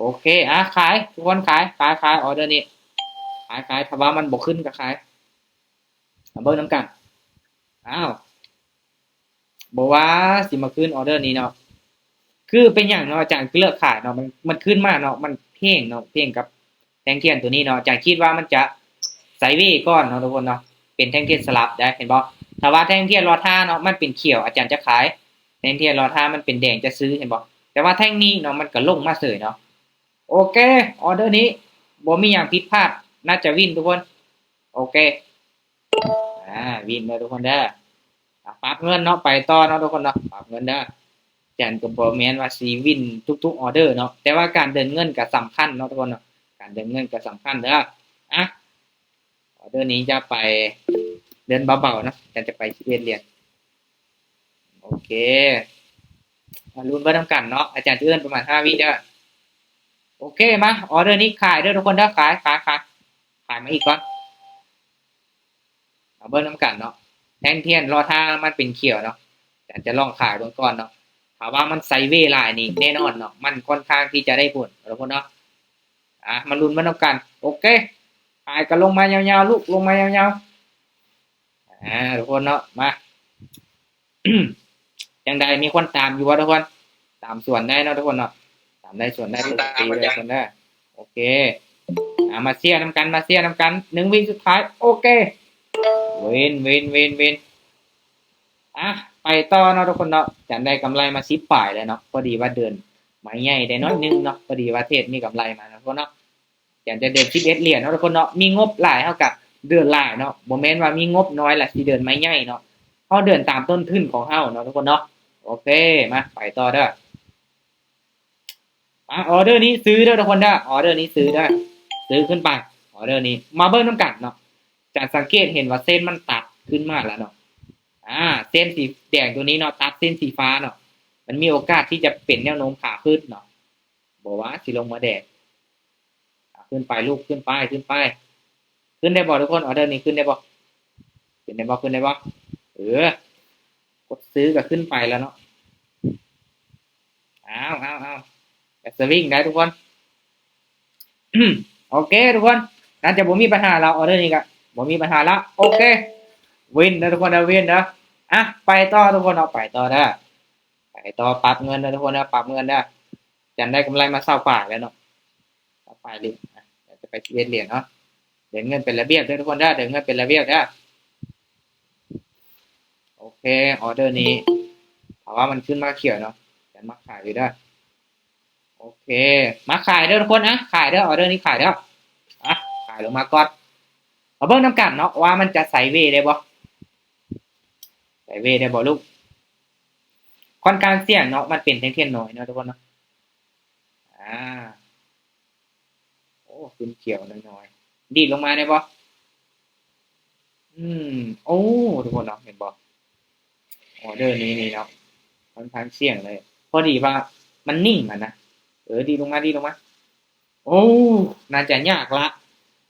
โอเค อะ ขาย ทุกคนขาย ขายขายออเดอร์นี้ ขายขายถ้าว่ามันบกขึ้นก็ขายเอาเบิ้งน้ำกัน อ้าวบอกว่าสิมาขึ้นออเดอร์นี้เนาะ คือเป็นอย่างเนาะอาจารย์เลือกขายเนาะ มัน มันขึ้นมาเนาะ มันเพ่งเนาะ เพ่งกับแท่งเทียนตัวนี้เนาะอาจารย์คิดว่ามันจะไซเวย์ก้อนเนาะทุกคนเนาะ เป็นแท่งเทียนสลับได้ เห็นบ่ถ้าว่าแท่งเทียนรอท่าเนาะ มันเป็นเขียว อาจารย์จะขาย แท่งเทียนรอท่ามันเป็นแดงจะซื้อ เห็นบ่แต่ว่าแท่งนี้เนาะ มันก็ลงมาเสยเนาะ โอเค ออเดอร์นี้บ่มีอย่างผิดพลาด น่าจะวินทุกคน โอเค อ่า วินเลยทุกคนเด้อปรับเงินเนาะ ไปต่อเนาะทุกคนเนาะ ปรับเงินเด้ออาจารย์ก็บ่แมนว่าสิวินทุกๆออเดอร์เนาะ แต่ว่าการเดินเงินก็สำคัญเนาะทุกคนเนาะ การเดินเงินก็สำคัญเด้อ อะ ออเดอร์นี้จะไปเดินเบาๆเนาะอาจารย์จะไปเรียนเรียน โอเคมาลุ้นเบิ่งนำกันเนาะ อาจารย์จะเอื้อนประมาณ5วิเด้อ โอเคมาออเดอร์นี้ขายเด้อทุกคนเด้อขายขายขายขายมาอีกก่อนเอาเบิ้ลน้ำกันเนาะแทงเทียนรอท่ามันเป็นเขียวเนาะแต่จะลองขายบื้องก่อนเนาะถามว่ามันไซเวย์ลายนี่แน่นอนเนาะมันค่อนข้างที่จะได้ผลทุกคนเนาะอะมาลุ้นมาน้ำกัน โอเคขายกันลงมายาวๆลูกลงมายาวๆอ่าทุกคนเนาะมาจังใดมีคนตามอยู่วะทุกคน ตามส่วนได้เนาะทุกคนเนาะามได้ส่วนได้ปกติเลยส่วนได้โอเคอ่ามาเชียร์นำกันมาเชียร์นำกันหนึ่งวิสุดท้าย โอเค เวนเวนเวนเวนอะไปต่อเนาะทุกคนเนาะจันได้กำไรมาสิบป่ายเลยเนาะพอดีว่าเดินไม้ใหญ่ได้น้อยนึงเนาะพอดีว่าเทศมีกำไรมาเนาะทุกคนเนาะจันจะเดินสิบเอ็ดเหรียญเนาะทุกคนเนาะมีงบหลายเท่ากับเดือนหลายเนาะโมเมนต์ว่ามีงบน้อยแหละที่เดินไม้ใหญ่เนาะเขาเดินตามต้นทุนของเฮาเนาะทุกคนเนาะโอเคมาไปต่อเด้อ อะออเดอร์นี้ซื้อเด้ทุกคนได้ออเดอร์นี้ซื้อได้ ซื้อขึ้นไปออเดอร์นี้มาเบิ้ลน้ำกัดเนาะจะสังเกตเห็นว่าเส้นมันตัดขึ้นมาแล้วเนาะอ่า เส้นสีแดงตัวนี้เนาะตัดเส้นสีฟ้าเนาะมันมีโอกาสที่จะเป็นแนวโน้มขาขึ้นเนาะบอกว่าสิลงมาแดดขึ้นไปลูกขึ้นไปขึ้นไป ขึ้นได้บ่ทุกคนออเดอร์นี้ขึ้นได้บ่ขึ้นได้บ่ขึ้นได้บ่เออกดซื้อก็ขึ้นไปแล้วเนาะอ้าวอ้าวอ้าว สวิงได้ทุกคนโอเค ทุกคนน่าจะบ่มีปัญหาเราออเดอร์นี้ก็บ่มีปัญหาละโอเควินนะทุกคนนะวินนะอะไปต่อทุกคนเอาไปต่อได้ไปต่อปรับเงินนะทุกคนนะปรับเงินได้จันได้กำไรมาเศร้าป่าแล้วเนาะเศร้าป่าเลยเลยจะไปเรียนเหรียญเนาะเดินเงินเป็นระเบียบด้วยทุกคนได้เดินเงินเป็นระเบียบได้โอเคออเดอร์นี้ถามว่ามันขึ้นมาเขียวเนาะจันมาขายอยู่ได้ โอเค มาขายเด้อทุกคนนะขายเด้อออเดอร์นี้ขายเด้ออะขายลงมาก่อนเอาเบิ้งน้ำกันเนาะว่ามันจะใส่เวได้บ่ใส่เวได้บ่ลูกค่อนข้างเสี่ยงเนาะมันเป็นเทียนเทียนน้อยเนาะทุกคนเนาะอ่าโอ้ขึ้นเขียวน้อยๆดีดลงมาได้บ่อืม โอ้ทุกคนเนาะเห็นบ่ออเดอร์นี้นี่เนาะค่อนข้างเสี่ยงเลย พอดีว่ามันนิ่งมันนะ เออดีลงมาดีลงมา โอ้น่าจะยากละ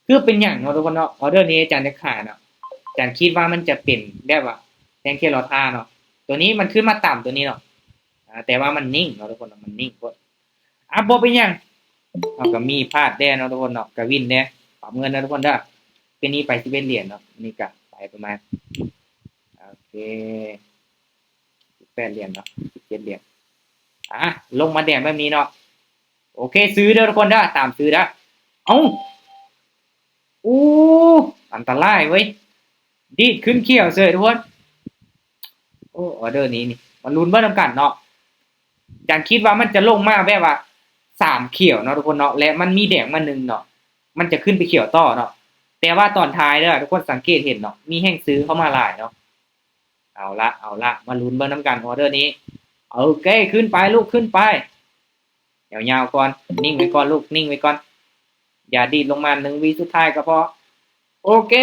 คือเป็นอย่างเนาะทุกคนเนาะออเดอร์นี้อาจารย์จะขายเนาะอาจารย์คิดว่ามันจะเป็นแบบว่าแทงเคลอท่าเนาะตัวนี้มันขึ้นมาต่ำตัวนี้เนาะแต่ว่ามันนิ่งเนาะทุกคนเนาะมันนิ่งกดอะบอเป็นอย่างเอาก็มีพลาดแน่เนาะทุกคนเนาะกวินแน่ปรับเงินนะทุกคนเด้อเป็นนี้ไปที่เป็นเหรียญเนาะนี่ก็ไปประมาณโอเคแปดเหรียญเนาะเจ็ดเหรียญอะลงมาแดงแบบนี้เนาะ โอเค ซื้อเด้อทุกคนเด้อตามซื้อเด้อเอ้าอู้อันตรายเว้ยดีดขึ้นเขียวเสยทุกคนโอ้ออเดอร์นี้นี่มันลุ้นเบิ่นำกันเนาะจันคิดว่ามันจะลงมาแบบว่าสามเขียวเนาะทุกคนเนาะและมันมีแดงมาหนึ่งเนาะมันจะขึ้นไปเขียวต่อเนาะแต่ว่าตอนท้ายเด้อทุกคนสังเกตเห็นเนาะมีแห้งซื้อเข้ามาหลายเนาะเอาละเอาละมาลุ้นเบิ่นำกันออเดอร์นี้โอเคขึ้นไปลูกขึ้นไป ยาวๆก่อน นิ่งไว้ก่อนลูกนิ่งไว้ก่อน อย่าดีดลงมาหนึ่งวิสุดท้ายก็พอ โอเค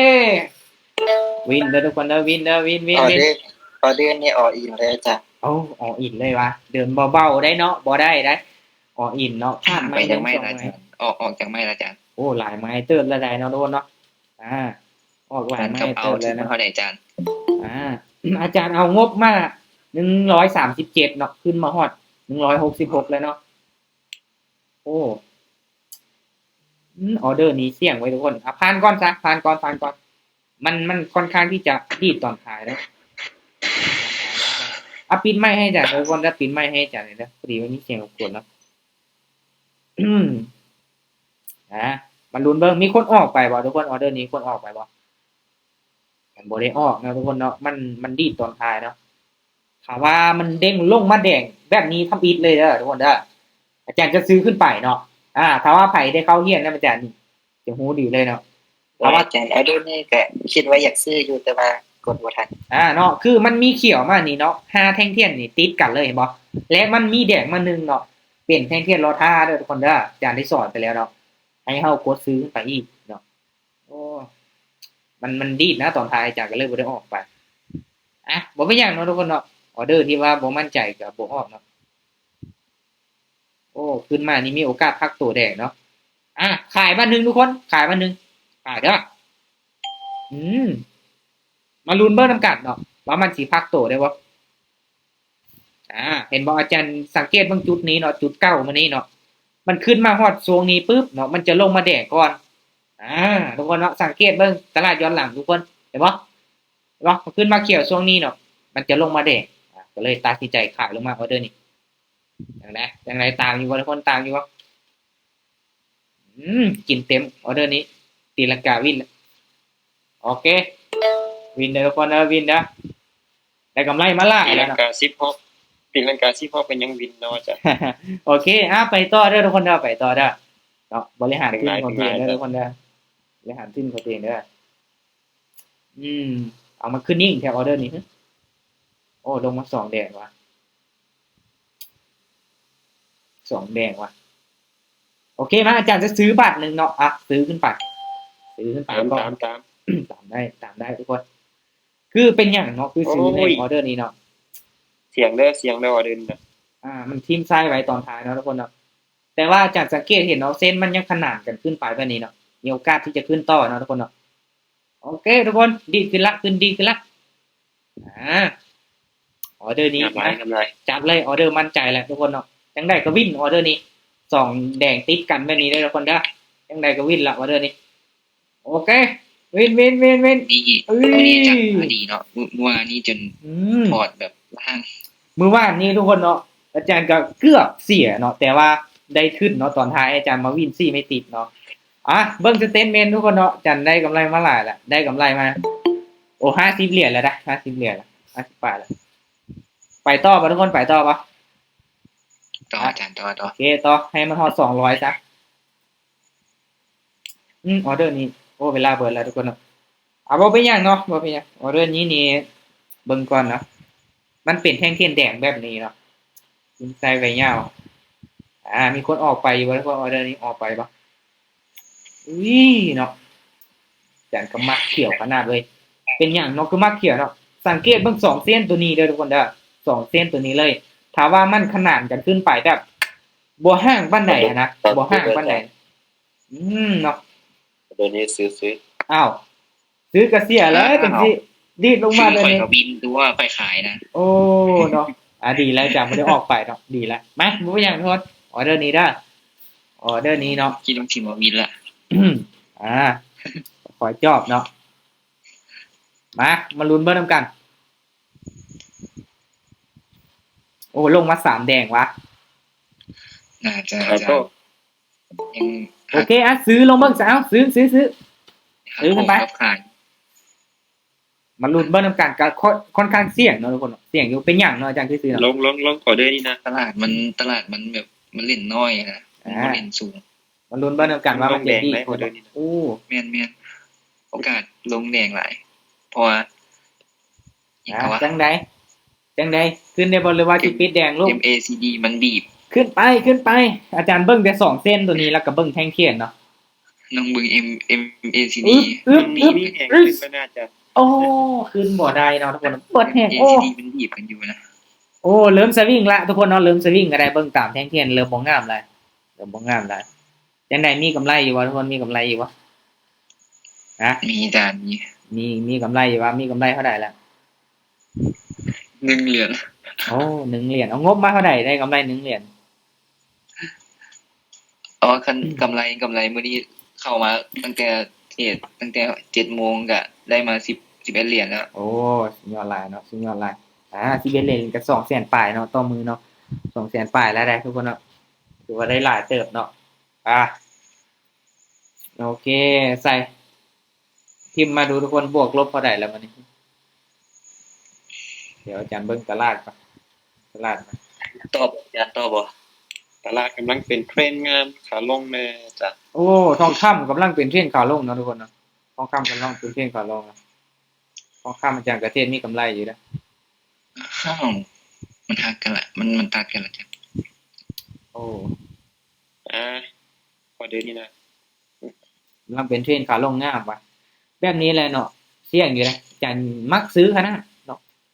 วินเด้อทุกคนเด้อวินเด้อวินวินออวินเดอร์ออเดอร์นี่อออินเลยจ้ะเอาออกอินเลยวะเดินเบาๆได้เนาะบ่ได้ได้ออกอินเนาะพลาดไปไม่ยังไม่สองละไม้จ้ะออกออกจากไม่ละจ้ะโอ้หลายไม้เติร์ดละได้เนาะทุกคนเนาะอ่าออกหลายการไม้กับเอาเติร์ดที่เลยนะเท่าไหร่จ้ะอ่าอาจารย์เอางบมาหนึ่งร้อยสามสิบเจ็ดเนาะขึ้นมาฮอดหนึ่งร้อยหกสิบหกเลยเนาะโอ้ออเดอร์นี้เสี่ยงไว้ทุกคนอะผ่านก่อนซะผ่านก่อนผ่านก่อน มันมันค่อนข้างที่จะดีดตอนขายนะอะปิดไม่ให้จ้ะทุกคนถ้าปิดไม่ให้จ้ะเลยนะพอดีว่ามีเสียงรบกวนเนาะอืมอะมันรุนเบิ้งมีคนออกไปบ่ทุกคนออเดอร์นี้คนออกไปบ่มันบ่ได้ออกนะทุกคนเนาะมันมันดีดตอนขายเนาะถามว่ามันเด้งลงมาแดงแบบนี้ทำอิดเลยเด้อทุกคนเด้อ อาจารย์จะซื้อขึ้นไปเนาะอ่าถ้าว่าไผ่ได้เข้าเฮียนนะอาจารย์นี่จะหูดีเลยเนาะเพราะว่าอาจารย์ออเดอร์นี่ก็คิดว่าอยากซื้ออยู่แต่ว่ากดบ่ทันอ่าเนาะคือมันมีเขียวมานี่เนาะห้าแท่งเทียนนี่ติดกันเลยเห็นบ่และมันมีแดงมาหนึ่งเนาะเปลี่ยนแท่งเทียนรอท่าเด้อทุกคนเด้ออาจารย์ได้สอนไปแล้วเนาะให้เฮากดซื้อขึ้นไปอีกเนาะโอ้มันมันดีดนะตอนท้ายอาจารย์ก็เลยบ่ได้ออกไปอะบ่เป็นหยังเนาะทุกคนเนาะออเดอร์ที่ว่าบ่มั่นใจก็บ่ออกเนาะ โอ้ขึ้นมานี่มีโอกาสพักตัวแดงเนาะอะขายมาหนึ่งทุกคน ขายมาหนึ่งขายเด้ออืมมาลุนเบอร์น้ำกัดเนาะว่ามันสีพักโตได้บ่อ่า เห็นบอกอาจารย์สังเกตบางจุดนี้เนาะจุดเก้ามานี้เนาะมันขึ้นมาฮอดทรวงนี้ปุ๊บเนาะมันจะลงมาแดกก่อน อ่า ทุกคนเนาะสังเกตเบิ่งตลาดย้อนหลังทุกคนเห็นบ่เห็นบ่มันขึ้นมาเขียวช่วงนี้เนาะมันจะลงมาแดกอ่าก็เลยตัดสินใจขายลงมาออเดอร์นี้ อย่างไรอย่างไรตามอยู่บ่ทุกคนตามอยู่บ่อืมกินเต็มออเดอร์นี้ ตีลังกาวินแล้วโอเค วินเดอร์คนเดอร์วินเดอร์ได้กำไรมาล่าตีแล้ลัวงเนาะกาซิปฮอปตีลังกาซิปฮอปเป็นยังวินเนาะจ้ะโอเคอะไปต่อเด้อทุกคนเด้อไปต่อเด้อเนาะบริหารทีมของตัวเองเด้อเป็นไงทุกคนเด้อบริหารทีมของตัวเองเด้ออืมเอามาขึ้นนิ่งแถวออเดอร์นี้ฮึโอ้ลงมาสองแดงว่ะ สองแดงว่ะโอเคมาอาจารย์จะซื้อบัตรหนึ่งเนาะอะซื้อขึ้นไปซื้อขึ้นไปตามก่อตานมตามตามได้ตามได้ทุกคน คือเป็นอย่างเนาะคือซื้อในโอ้ยออเดอร์นี้เนาะเสียงเด้อเสียงเด้อออเดินนะอ่า มันทิมไส้ไว้ตอนท้ายเนาะทุกคนเนาะแต่ว่าจากสังเกตเห็นเนาะเส้นมันยังขนานกันขึ้นไปแบบนี้เนาะมีโอกาสที่จะขึ้นต่อเนาะทุกคนเนาะโอเค ทุกคนดีขึ้นละขึ้นดีขึ้นละอ่าออเดอร์นี้ทำไรนะทำไรจับเลยออเดอร์มั่นใจแหละทุกคนเนาะ ยังได้ก็วินออเดอร์นี้สองแดงติดกันแบบนี้เลยทุกคนเด้อยังได้ก็วินละออเดอร์นี้ โอเควินวินวินวินดีเอ้ยวันนี้จับมาดีเนาะเมื่อวานนี้จนอืมพอร์ตแบบล่างมือว่านนี้ทุกคนเนาะอาจารย์ก็เกือบเสียเนาะแต่ว่าได้ขึ้นเนาะตอนท้ายอาจารย์มาวินซี่ไม่ติดเนาะอะเบิ้งสเตทเมนต์ทุกคนเนาะอาจารย์ได้กำไรมาหลายละได้กำไรมา โอ้ห้าสิบเหรียญแล้วนะห้าสิบเหรียญละห้าสิบบาทละไปต่อปะทุกคนไปต่อปะ ต่ออาจารย์ต่อต่อโอเคต่อให้มันฮอดสองร้อยซะอืมออเดอร์นี้โอ้เวลาเบิดแล้วทุกคนเนาะอะบ่เป็นหยังเนาะบ่เป็นหยังออเดอร์นี้นี่เบิ่งก่อนเนาะมันเป็นแท่งเทียนแดงแบบนี้เนาะยิงใส่ไว้ยาวอ่า มีคนออกไปอยู่แล้วก็ออเดอร์นี้ออกไปปะอุ้ยเนาะจันก็มักเขียวขนาดเลย เป็นอย่างเนาะคือมักเขียวเนาะสังเกตเบิ่งสองเส้นตัวนี้เด้อทุกคนเด้อสองเส้นตัวนี้เลย ถามว่ามันขนานกันขึ้นไปแบบบัวห้างบ้านไหนอะนะบัวห้างบ้านไหน อืมเนาะเดี๋ยวนี้ซื้อซื้ออ้าวซื้อกระเสียแล้วจังสิดีดลงมาเลยข่อยนี่ก็บินตัวไปขายนะ โอ้เนาะอะดีแล้วจ้ะไม่ได้ออกไปเนาะดีแล้วมาบุ้อย่างทุกคนออเดอร์นี้ได้ออเดอร์นี้เนาะคิดต้องทีมว่าวินละอ่าขอจอบเนาะมามาลุ้นเบอร์น้ำกัน โอ้ลงมาสามแดงวะ น่าจะแล้วจะก็ยังโอเคอะซื้อลงเบิ้งสาวซื้อซื้อซื้อ ซื้อขึ้นไป ครับขายมาลุ้นเบอร์น้ำกันก็ค่อนค่อนข้างเสี่ยงเนาะทุกคนเนาะเสี่ยงอยู่เป็นอย่างเนาะอาจารย์ที่ซื้อลเนาะงลงลงออเดอร์นี่นะตลาดมันตลาดมันแบบมันเล่นน้อยนะมันบ่อ่า เล่นสูงมาลุ้นเบอร์น้ำกันว่ามันจะดีลงแดงได้ออเดอร์นี่นะโอ้แม่นแม่นโอกาสลงแดงหลายเพราะว่าอย่างอะเขาว่าจังใด จังใดขึ้นในบริวารที่ปิดแดงลูก MACD มันบีบ ขึ้นไปขึ้นไป อาจารย์เบิ้งแต่สองเส้นตัวนี้แล้วก็เบิ้งแท่งเทียนเนาะน้องเบึง M MACD อึ๊บอึ๊บมันมีมีแห่งขึ้นก็น่าจะโอ้ขึ้นบ่ได้เนาะทุกคนเปิดแห้งโอ้ MACD มันบีบกันอยู่นะโอ้เริ่มสวิงละทุกคนเนาะเริ่มสวิงก็ได้เบิ่งตามแท่งเทียนเริ่มบ่งามแล้วเริ่มบ่งามแล้วจังไดมีกำไรอยู่วะทุกคนมีกำไรอยู่วะนะมีจานมีมีมีกำไรอยู่วะมีกำไรเท่าไหร่แล้ว หนึ่งเหรียญโอ้หนึ่งเหรียญเอางบมาเท่าไหร่ได้กำไรหนึ่งเหรียญอ๋อคันกำไรกำไรเมื่อนี้คเข้ามาตั้งแต่เทศตั้งแต่เจ็ดโมงก็ได้มาสิบสิบเอ็ดเหรียญแล้ว โอ้สุดยอดหลายเนาะสุดยอดหลายอ่าที่เบนเลนกับสองแสนปลายเนาะต่อมือเนาะสองแสนปลายแล้วได้ทุกคนเนาะถือว่าได้หลายเติบเนาะอะโอเคใส่พิมพ์มาดูทุกคนบวกลบเท่าไหร่แล้วมันนี้เดี๋ยวอาจารย์เบิ้งตลาดก่อนตลาดมาตอบอาจารย์ตอบบ่ตลาดกำลังเป็นเทรนด์งามขาลงแน่จ้ะโอ้ทองคำกำลังเป็นเทรนด์ขาลงเนาะทุกคนเนาะทองคำกำลังเป็นเทรนด์ขาลงเนาะทองคำอาจารย์ประเทศมีกำไรอยู่นะอ้าวมันทักกันละมันมันตัดกันละจ้ะโอ้อ่าพอเดินนี่นะกำลังเป็นเทรนด์ขาลงงามว่ะแบบนี้แหละเนาะเสี่ยงอยู่นะอาจารย์มักซื้อขนาดเนาะ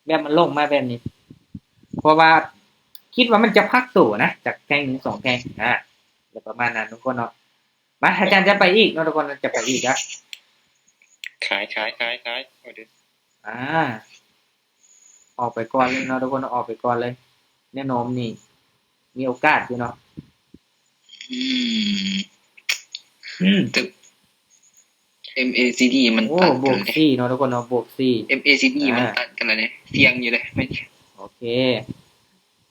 แบบมันลงมาแบบนี้ เพราะว่าคิดว่ามันจะพักตัวนะ จากแทงหนึ่งสองแทงอ่าแล้วประมาณนั้นทุกคนเนาะมาอาจารย์จะไปอีกเนาะทุกคนจะไปอีกนะขายขายขายขายพอเดินอ่า ออกไปก่อนเลยเนาะทุกคนเนาะออกไปก่อนเลย แน่นอนนี่ มีโอกาสอยู่เนาะอืมอืมแต่ MACD มันโอ้ตัดบกัวนกเลยสี่เนาะทุกคนเนาะบวกสี่ MACD มันอ่าตัดกันแล้วเนี่ยเทียงอยู่เลยไม่โอเค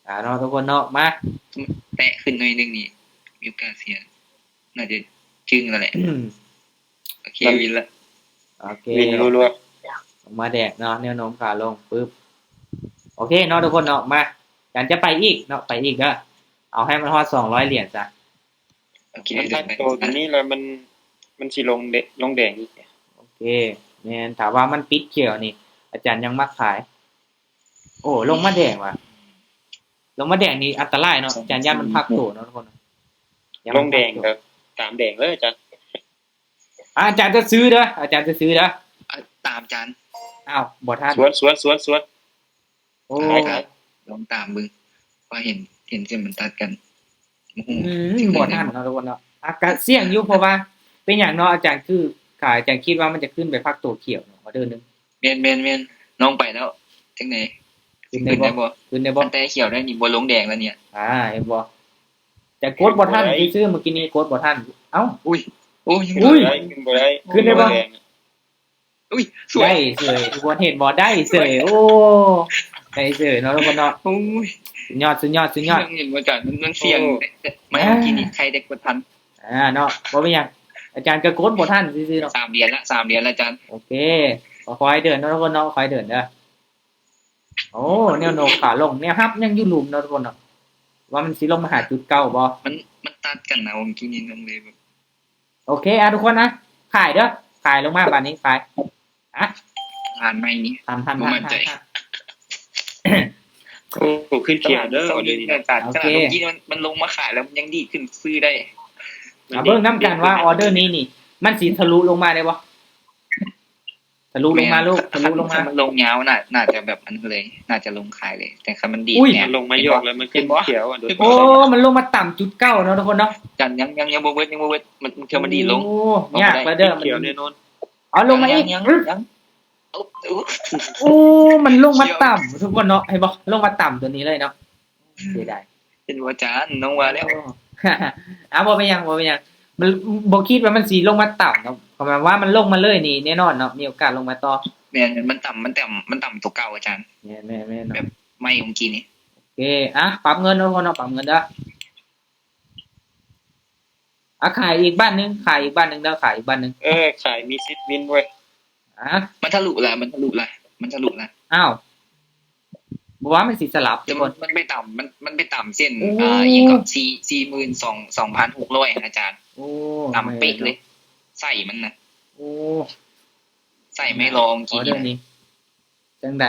อ่าเนาะทุกคนเนาะมาแตะขึ้นหน่อยนึงนี่มีโอกาสเสียน่าจะจึงแล้วแหละอืมโอเควินละโอเควิ่งรัวลงมาแดกเนาะแนวโน้มขาลงปึ๊บโอเคเนาะทุกคนเนาะมาการจะไปอีกเนาะไปอีกก็เอาให้มันฮอดสองร้อยเหรียญจ้ะโอเคๆมันเดิทันกไปตัวตัวนี้แล้วมัน มันสิลงเดลงแดงอีกโอเคแมนถามว่ามันปิดเขียวนี่ อาจารย์ยังมักขาย โอ้ลงมาแดงว่ะ ลงมาแดงนี่อันตรายเนาะอาจารย์ย่ามันพักตัวเนาะทุกคนย่าลมันงพักแดงตัวกับตามแดงเลยจ้ะอะอาจารย์จะซื้อเด้ออาจารย์จะซื้อเด้ออะตามจานอ้าวบ่ทันสวนสวนสวนสวนโอ้ขายขายลองตามมึงเพราะเห็นเห็นเส้นมันตัดกันโอ้โหอืมบ่ทันเนาะทุกคนเนาะอากาศเสี่ยงอยู่เพราะว่า เป็นอย่างเนาะอาจารย์คือขายอาจารย์คิดว่ามันจะขึ้นไปพักตัวเขียวเนาะออเดอร์หนึงเมนเมนเมนน้องไปแล้วจังไหนขึ้ขึ้นนได้ได้บ่บ่ขึ้นได้บ่มันแต่เขียวได้นี่บ่ลงแดงแล้วเนี่ย อ่าเห็นบ่แต่โค้ดบ่ทันซื้อเมื่อกี้นี้โค้ดบ่ทันเอ้าอุ้ยโอ้ยยังอุ้ยได้ขึ้นบ่ได้ขึ้นได้ปะแดงอุ้ยสวยได้เสยทุกคนเห็นบ่ได้เสยโอ้ได้เสยเนาะทุกคนเนาะโอ้ยสุดยอดสุดยอดสุดยอดยังเห็นว่าจานมันมันเสี่ยงโอ้แต่ไม่เมื่อกี้นี่ใครเด็กกดทันอ่าเนาะบ่เป็นหยัง อาจารย์ก็โค้ดบ่ทันซื่อๆเนาะสามเหรียญละสามเหรียญละจานโอเคขอคอยเดินเนาะทุกคนเนาะคอยเดินเด้อโอ้แนวโน้มขาลงแนวฮับยังอยู่หลุมเนาะทุกคนเนาะว่ามันสิลงมาหาจุดเก้าบ่มันมันตัดกันนะเมื่อกี้นี่น้องเลยแบบโอเคอะทุกคนนะขายเด้อขายลงมาบานนี้ขายอะผ่านไม่นี่ทำทำบ่ทำมั่นใจทำทโอ้ขึ้นเขียวเด้อตออลาเดอดร์นี่เงินะนตัดโอขเคนาดเมื่อกี้มันมันลงมาขายแล้วมันยังดีขึ้นซื้อได้ำ อะเบิ่งน้ำกันว่าออเดอร์นี้นี่ มันสีทะลุลงมาได้บ่ทะลุลงมาลูกทะลุลงมาถ้มันลงยาวน่าน่าจะแบบอันเลย น่าจะลงขายเลย แต่คันมันดีดอุ้ยเนี่ยมันลงมายกแล้วมันขึ้นเขียวอะโดนโอ้ มันลงมาต่ำจุดเก้าเนาะทุกคนเนาะจันยังยังยังบ่เวิร์ดยังบ่เวิร์ดมันมันเทอมันดีดลงโอ้ยากแล้วเด้อมันเขียวแน่นอนเอาลงมาอีกยังยังเอาเอาโอ้มันลงมาต่ำทุกคนเนาะให้บอกลงมาต่ำตัวนี้เลยเนาะเสียดายเป็นว่าจานน้องว่าแล้ว โอ้อะบ่ไปนหยังบ่ไปนหยังมันบ่คิดว่ามันสีลงมาต่ำเนาะประมาณว่ามันลงมาเลยนี่แน่นอนเนาะมีโอกาสลงมาต่อแม่นมันต่ำมันต่ำมันต่ำตัวเก่าอาจารย์แม่แม่แม่เนาะไม่เมื่อกี้นี่โอเคอะปรับเงินทุกคนเนาะปรับเงินเด้ออะขายอีกบ้านหนึงขายอีกบ้านหนึงเด้อขายอีกบ้านหนึงเออขายมีซิดวินเว้ยอะมันทะลุละมันทะลุละมันทะลุละอ้าว บอกว่ามันสิสลับทุแต่กคมันนมันไปต่ำมันมันไปต่ำเส้นโอ้อ่าอีกกับสี่สี่หมื่นสองสองพันหกร้อยอาจารย์โอ้ต่ำเป๊ะเลยใส่มันนะโอ้ใส่ไม่ลองออกี่เดอร์นี้จังได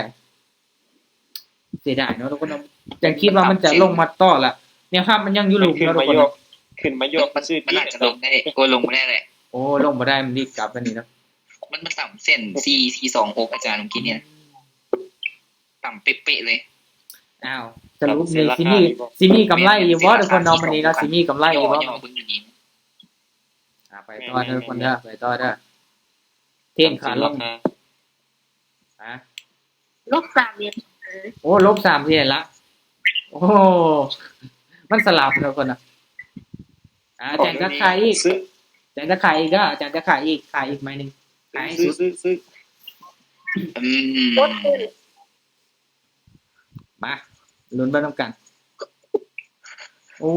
เสียดายเนาะทุกคนเนาะจังคิดว่ามันจะลงมาต่อละเนี่ยครับมันยังอยู่หลุมขึ้นเนาะทุมากคนยเนาะกขึ้นมายกมันซื้อมันที่อาจจะลงได้โอ้ลงไม่ได้แหละโอ้ลงมาได้มันรีบกลับแล้วนี่เนาะมันมันต่ำเส้นสี่สี่สองหกอาจารย์เมื่อกี้เนี่ย ต่ำเป๊ะๆเลย อ้าวสรุปนี่ซิมี่ซิมี่กำไรอยู่บ่ทุกคนเนาะวันนี้เนาะซิมี่กำไรอยู่บ่ย่อๆเบิ่งอยู่ดีอ่าไปต่อเด้อทุกคนเด้อไปต่อเด้อเทนขาลงอะลบสามเหรียญโอ้ลบสามเทียนละ โอ้มันสลับแล้วคนอะอ่าอาจารย์ก็ขายอีกซื้ออาจารย์จะขายอีกก็อาจารย์จะขายอีกขายอีกไหมหนึ่งขายให้ซื้อสุดซื้อซื้ออืมรถขึ้น มาลุ้นไปต้องกัน โอ้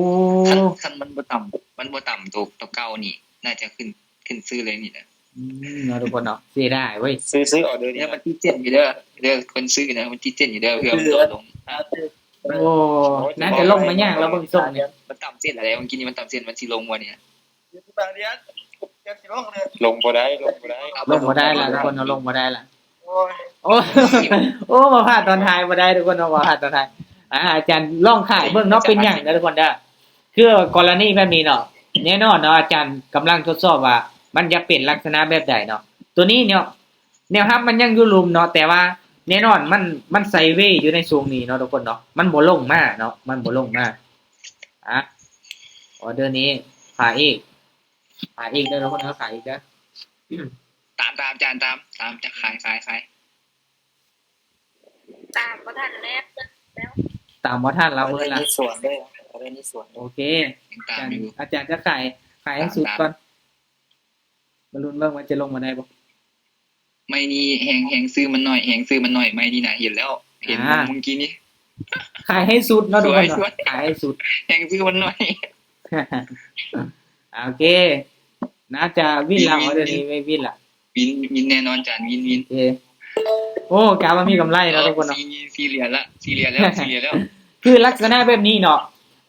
คันคันมันบ่ต่ำมันบ่ต่ำตัวตัวเก่านี่ น่าจะขึ้นขึ้นซื้อเลยนี่นะอืมเนาะทุกคนเนาะเสียได้เว้ยซื้อซื้อออเดอร์เนี่นี่ยมันที่เจ็ดอยู่เด้อเด้อคนซื้อนะมันที่เจ็ดอยู่เด้อเพื่อมันโดดลงอะโอ้น่าจะลงมาย่างแล้วเบิ่งส่งเนี่ยมันต่ำเส้นอะไรมันกินนี่มันต่ำเส้นมันสิลงวะเนี่ยลงบ่ได้ลงบ่ได้ลงมาได้ละทุกคนเอาลงมาได้ละ โอ้ยโอ้มาพลาดตอนท้ายมาได้ทุกคนเอามาพลาดตอนท้ายอ่าอาจารย์ล่องข่ายเบิ่งนาะเป็นอย่างนะทุกคนเด้อคือกรณีแบบนี้เนาะแน่นอนเนาะอาจารย์กำลังทดสอบว่า มันจะเป็นลักษณะแบบใดเนาะตัวนี้เนาะแนวครับมันยังอยู่ลุมเนาะแต่ว่าแน่นอนมันมันไซเวย์อยู่ในทรงนี้เนาะทุกคนเนาะมันบ่ลงมากเนาะมันบ่ลงมากอะออเดอร์นี้ขายอีกขายอีกเด้อทุกคนเนาะขายอีกเด้อามตามจานตามตามจะขายขายขายตามมาทันแล้วตามว่าท่านเราเอาเบิ่ได้งละนี่ส่วนด้วยเอาได้นี่ส่วนโอเคยังอาตามจารย์อยู่ อาจารย์จะขายขายให้สุดก่อนมาลุ้นเบิ่งว่าจะลงมาได้บ่ ไม่นี่แหงแหงซื้อมันหน่อยแหงซื้อมันหน่อยไม่นี่นะเห็นแล้ว เห็นอ่า เมื่อกี้นี้ ขายให้สุดเนาะทุกคนสวยเนาะขายให้สุด แหงซื้อมันหน่อย โอเคน่าจะวิ่งละออเดอร์นี้ไม่วิ่งละ วินวินแน่นอนจานวินวินโอเคโอ้กาว่ามีกำไรเนาะทุกคนเนาะซีซีเหรียญละซีเหรียญแล้วซีเหรียญแล้ว คือลักษณะแบบนี้เนาะ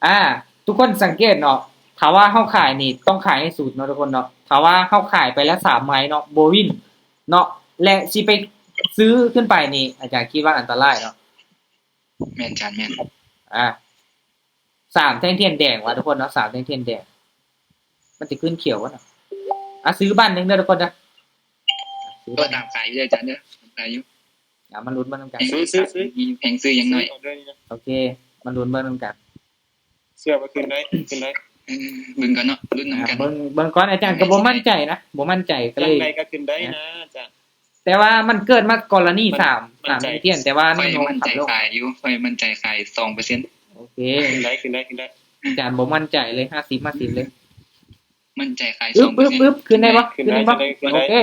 อ่า ทุกคนสังเกตเนาะถ้าว่าเข้าขายนี่ต้องขายให้สุดเนาะทุกคนเนาะถ้าว่าเข้าขายไปแล้วสามไม้เนาะโบวิน เนาะ และสิไปซื้อขึ้นไปนี่ อาจารย์คิดว่าอันตรายเนาะ แม่นจานแม่นอ่าสามแท่งเทียนแดงว่ะทุกคนเนาะสามแท่งเทียนแดง มันจะขึ้นเขียววะเนาะ อะซื้อบ้านหนึ่งเด้อทุกคนนะซื้อ ก็บ้านหนึ่ตางมขายอยู่เลยจานเด้อตามขายอยู่อะมันลุ้นเบ้างกันซื้อซื้อซื้อแหงซื้อยังหน่อยออเดอร์นี่นะโอเค มันลุ้นเบ้างกันเสื้อมาขึ้นได้ขึ้นได้เออเบิ่งกันเนาะรุ่นอ่าน้ำกันเบิ้งเบิ้งก่อนอาจารย์ก็บ่มั่นใจนะบ่มั่นใจก็จัเลงยไดก็ขึ้นได้นะจ้ะแต่ว่ามันเกิดมากรณีสามมั่สานมใจเทียนแต่ว่าไฟแนวโน้มมั่นขัใจบลงขายอยู่ไฟมั่นใจขายสองเปอร์เซ็นต์โอเคขึ้นได้ขึ้นได้ขึ้นได้อาจารย์บ่มั่นใจเลยห้าสิบห้าสิบเลย มั่นใจขายสอึ๊อบงเปออึ๊ร์บเซ็นอึ๊บต์ขึ้นได้ปะขึ้นขึ้นได้ได้ปะขึ้นได้โอเค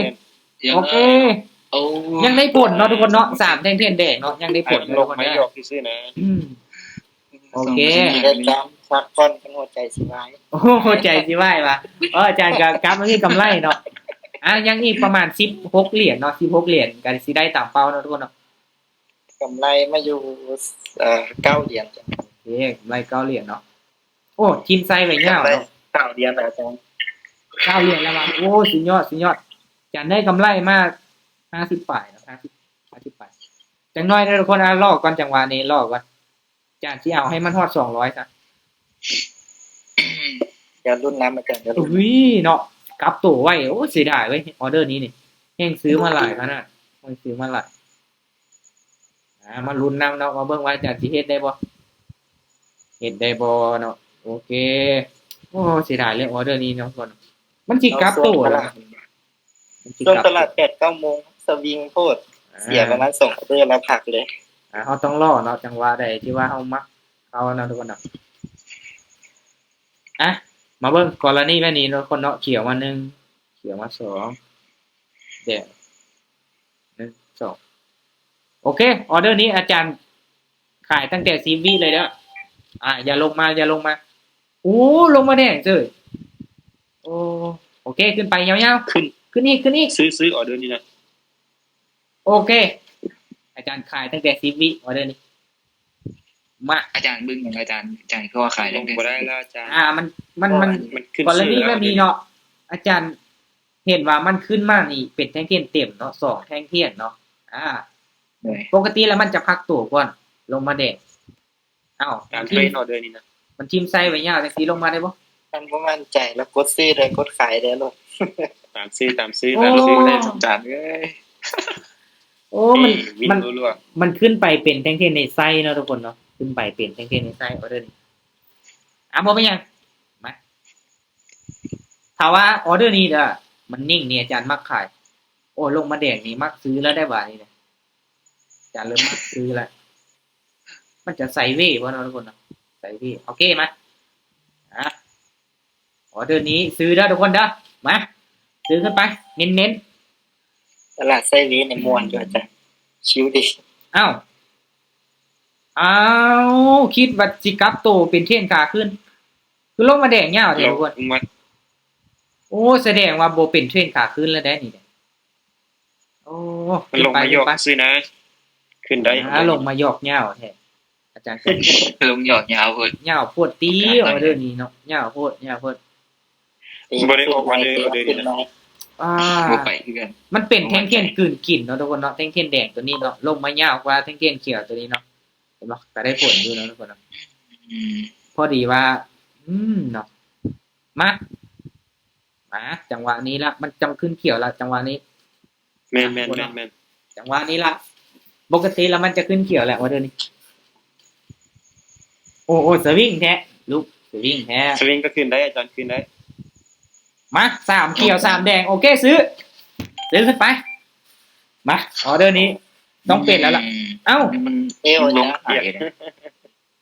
ขึ้นได้โอเคโอ้ยังได้ผลเนาะทุกคนเนาะสามแท่งเทียนแดงเนาะยังได้ผลลทุงกคนไม่นะหยอกซื้อนะอืม โอเค มีได้จำพักก่อนเป็นหัวใจสิวายโอ้โหใจสิว่าว่ะเอออาจารย์กับกราฟมันมีกำไรเนาะอะยังอีกประมาณสิบหกเหรียญเนาะสิบหกเหรียญกันสิได้ตามเป้าเนาะทุกคนเนาะกำไรมาอยู่เอ่อเก้าเหรียญจ้ะโอเคกำไรเก้าเหรียญเนาะโอ้ทีมไซไว้เงาเนาะเก้าเหรียญอาจารย์เก้าเหรียญแล้วว่ะโอ้สุดยอดสุดยอดอา จารย์ได้กำไรมากห้าสิบป่ายเนาะห้าสิบห้าสิบป่ายจังน้อยนะทุกคนอะลอกก่อนจังหวะนี้ลอกก่อนอาจารย์ที่เอาให้มันทอดสองร้อยซะอย่ารุ่นน้ำอาจารย์อย่ารุ่นอุ้ยเนาะกลับตัวไว้โอ้เสียดายเว้ยออเดอร์นี้นี่แห่งซื้อมาหลายขนาดแห่งซื้อมาหลายอ่ามาลุ้นนำเนาะมาเบิ่งว่าอาจารย์สิเฮ็ดได้บ่เฮ็ดได้บ่เนาะโอเคโอ้เสียดายเลยออเดอร์นี้เนาะทุกคนมันสิกลับตัวแล้วนะมันสิ ช่วงกลับตลาดแปดเก้าโมงสวิงโพดเสียประมาณสองออเดอร์แล้วผักเลยอ่าเขาต้องรอเนาะจังหวะใดที่ว่าเขามักเขาเนาะทุกคนเนาะอะมาเบิ่งกรณีแบบนี้เนาะคนเนาะเขียวมาหนึ่งเขียวมาสองแดงหนึ่งสองโอเคออเดอร์นี้อาจารย์ขายตั้งแต่ซีวีเลยเด้ออ่า อย่าลงมาอย่าลงมาโอ้ลงมาแดงเจ้ยโอ้โอเค ขึ้นไปยาวๆขึ้น ขึ้นอีกขึ้นอีกซื้อซื้อออเดอร์นี่นะโอเค อาจารย์ขายตั้งแต่ซีวีออเดอร์นี้มาอาจารย์เบึ้งอย่างอาจารย์อาจารย์ก็ว่าขายลได้งเดือนบ่ได้แล้วจ้าอ่ามันมันมันมันขึ้นกรณีซื้อแบบนี้เนาะอาจารย์เห็นว่ามันขึ้นมานี่เป็นแท่งเทียนเต็มเนาะสองแท่งเทียนเนาะอ่าเลยปกติแล้วมันจะพักตัวก่อนลงมาเด็กเอ้าตามทีเทรมนออเดอร์นี่นะมันทีมไซไว้ยาวจังสีลงมาได้ปะ ท่านบ่มั่นใจแล้วกดซื้อเลยกดขายได้เลยตามซื้อตามซื้อโอ้ตามซื้อได้สองจานเอ้ยโอ้มันวิ่งมันรัวมันขึ้นไปเป็นแท่งเทียนในไส้เนาะทุกคนเนาะขึ้นไปเป็นแท่งเทียนในไส้ออเดอร์นี้อะบอกไปยังมาถ้าว่าออเดอร์นี้เด้อมันนิ่งเนี่ยอาจารย์มักขาย โอ้ลงมาแดงนี่มักซื้อแล้วได้บ่านี่เนี่ยอาจารย์เริ่มมักซื้อแล้วมันจะใส่เว่ป่ะเนาะทุกคนเนาะใส่เว่โอเคไหมอะ ออเดอร์นี้ซื้อได้อทุกคนเด้อมาซื้อขึ้นไป เน้นเน้นตลาดไซวีในมวนอยู่อาจารย์ชิวดิๆอ้าวอ้าวคิดว่าจิกลับโตเป็นเทียนขาขึ้น คือลงมาแดงเงาเถเราอะทุกคนมาโอ้แสดงว่าโบเป็นเทรนขาขึ้นแล้วได้นี่เนี่ยโอ้มันลงมาโยกไปซื้อนะ ขึ้นได้อ่าลงมาหยอกเหย้าแท้อาจารย์ก็ลงหยอดยาวเพิ่นเหย้าโพดตีออเดอร์นี้เนาะเหย้าโพดเหย้าโพด บ่ได้ออกมาเลยเอาเดือนขึ้นนี้น้อยอ่าบ่ไปคือกันมันเป็นแท่งเทียนกลืนกลิ่นเนาะทุกคนเนาะแท่งเทียนแดงตัวนี้เนาะลงมาเหย้ากว่าแท่งเทียนเขียวตัวนี้เนาะเห็นปะก็ได้ผลอยู่เนาะทุกคนเนาะอืมพอดีว่า อืมเนาะมามาจังหวะนี้ละมันจำขึ้นเขียวละจังหวะนี้แม่นแม่นแม่นแม่นจังหวะนี้ละปกติแล้วมันจะขึ้นเขียวแหละว่าเดือนนี้โอ้โอ้สวิงแท้ลูกสวิงแท้สวิงก็ขึ้นได้อาจารย์ขึ้นได้ มาสามเขียวสามแดงโอเคซื้อซื้อขึ้นไปมาออเดอร์นี้ต้องเปลี่ยนแล้วล่ะมเอ้ามันเอวลนะงขายนะ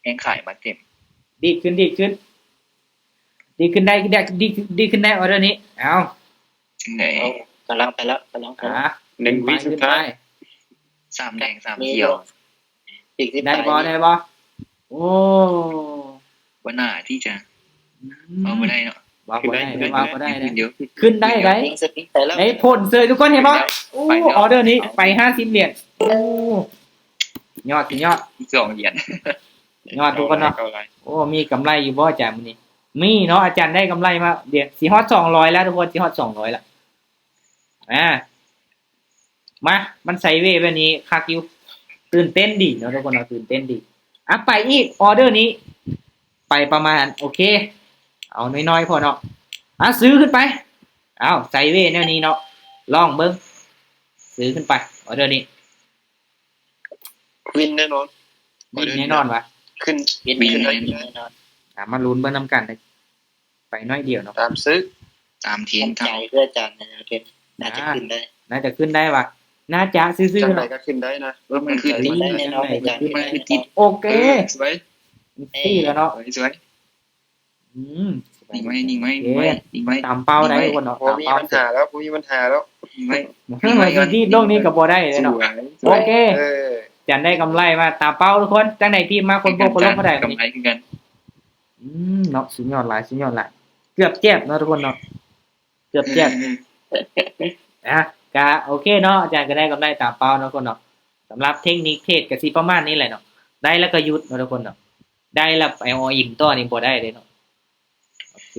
แองขายมาเต็มดีขึ้นดีขึ้น ดีขึ้นได้ดีดีดีขึ้นได้ออเดอร์นี้ เอาถึงไหนเอากำลังไปแล้วกำลังไปอ่าแล้วหนึ่งวิสุดท้ายสามแดงสามมีเขียวอีกที่ได้บอได้บอโอ้ว่าหน้าที่จะเอาไม่ได้เนาะ ว่าบ่ได้ได้ว่าบ่ได้ได้เดี๋ยวขึ้นได้ได้ปิงสปิงไปแล้วไอ้ผลเซยทุกคนเห็นปะโอ้ออเดอร์นี้ไปห้าสิบเหรียญโอ้ยอดสุดยอดสองเหรียญยอดทุกคนเนาะเอาไรโอ้มีกำไรอยู่บ่อาจารย์มื้อนี้มีเนาะอาจารย์ได้กำไรมาเดี๋ยวสิฮอดสองร้อยแล้วทุกคนสิฮอดสองร้อยละอ่ามามันใส่เวแบบนี้คักอยู่ตื่นเต้นดีเนาะทุกคนเนาะตื่นเต้นดีอะไปอีกออเดอร์นี้ ไปประมาณ โอเค เอาน้อยๆพอเนาะอะซื้อขึ้นไปเอาใส่เวแนวนี้เนาะลองเบิ้งซื้อขึ้นไปออเดอร์นี้ วินแน่นอนดีแน่นอนวะขึ้นบินขึ้นได้แน่นอนอะมาลุ้นเบิ้งน้ำกันเลยไปน้อยเดียวเนาะตามซื้อตามเทียนมั่นตาใจมเพื่ออาจารย์นะครับน่าจะขึ้นได้ น่าจะขึ้นได้วะน่าจะซื้อจังๆไหนเนาะก็ขึ้นได้นะว่ามันคือขึ้ตินดได้แน่นอนอาจารย์ขึ้นได้แน่นอนโอเคสวยสี่แล้วเนาะสวยสวย อืมนิ่งไหมนิ่งไหมนิ่งไหมนิ่งไหมตามเป้าได้ทุกคนเนาะพอตามมีเป้าปัญหาแล้วพอมีปัญหาแล้วนิ่งไหมเฮ้ยมันที่โลกนี้กับบ่ได้เลยสเนาะวยโอเคเออจันได้กำไรมาตามเป้าทุกคนจังไหนพี่มาคนโบกคนลบก็ได้วันกำนี้ไรคือกัน อืมเนาะสุดยอดหลายสุดยอดหลายเกือบแจ็บเนาะทุกคนเนาะเกือบแจ็บอะกะโอเคเนาะอาจารย์ก็ได้กำไรตามเป้าเนาะทุกคนเนาะสำหรับเทคนิคเทศกับสีประมาณนี้แหละเนาะได้แล้วก็หยุดเนาะทุกคนเนาะได้แล้วไปเอาอิ่มต่อนี่บ่ได้เลยเนาะโอ เค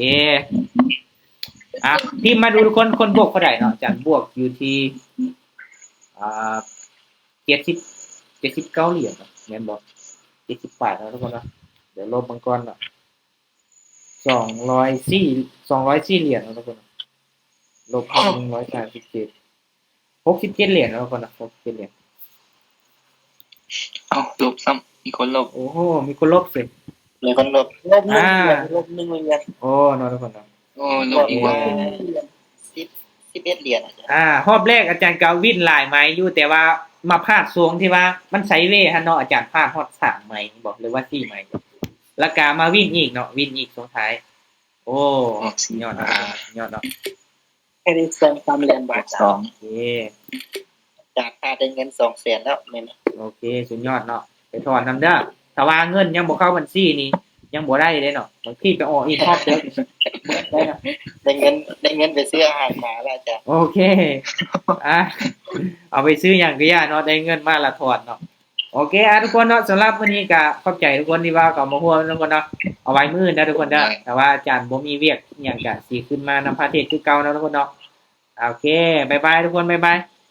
อะพี่มาดูทุกคนคนบวกเท่าไหร่เนาะอาจารย์บวกอยู่ที่อ่าเจ็ดสิบเจ็ดสิบเก้าเหรียญเนาะแม่นบอกเจ็ดสิบแปดเนาะทุกคนเนาะเดี๋ยวลบมังกรเนาะสองร้อยสี่สองร้อยสี่เหรียญเนาะทุกคนเนาะลบหนึ่งร้อยสามสิบเจ็ดหกสิบเจ็ดเหรียญเนาะทุกคนเนาะหกสิบเจ็ดเหรียญเอาลบซ้ำมีคนลบโอ้โหมีคนลบสิ มีคนลบลบหนึ่งอ่าเหรียญลบหนึ่งเหรียญโอ้เนาะทุกคนเนาะโอ้ลลบบอีกว่าสิบสิบเอ็ดเหรียญอาจารย์อ่ารอบแรกอาจารย์กาวินหลายไม้อยู่แต่ว่ามาพลาดสวงที่ว่ามันใช้เว่ฮะเนาะอาจารย์พลาดฮอดสามไม้บอกเลยว่าสี่ไม้แล้วกามาวิ่งอีกเนาะวิ่งอีกสงท้าย โอ้สุดยอดเนาะสุดยอดเนาะแค่นี้เติมความเหรียญบาทสองโอเคจากค่าได้เงินสองแสนแล้วเนี่ยนะโอเคสุดยอดเนาะไปถอนน้ำเด้ อถ้าว่าเงินยังบ่เข้าบัญชีนี่ยังบ่ได้เลยเนาะบางทีไปออกอีกรอบเด้อเบิดได้เนาะได้เงินได้เงินไปซื้ออาหารหมาแล้วอาจารย์โอเคอะเอาไปซื้ออย่างก็ยาเนาะได้เงินมาละถอดเนาะโอเคอะทุกคนเนาะสำหรับวันนี้ก็ขอบใจทุกคนที่ว่าก็มาห่วงทุกคนเนาะเอาไว้มื้อนะทุกคนเด้อแต่ว่าอาจารย์บ่มีเวียกอหย่างก็สิขึ้นมานำพาเทศคือเก่าเนาะทุกคนเนาะโอเคบ๊ายบายทุกคนบ๊ายบาย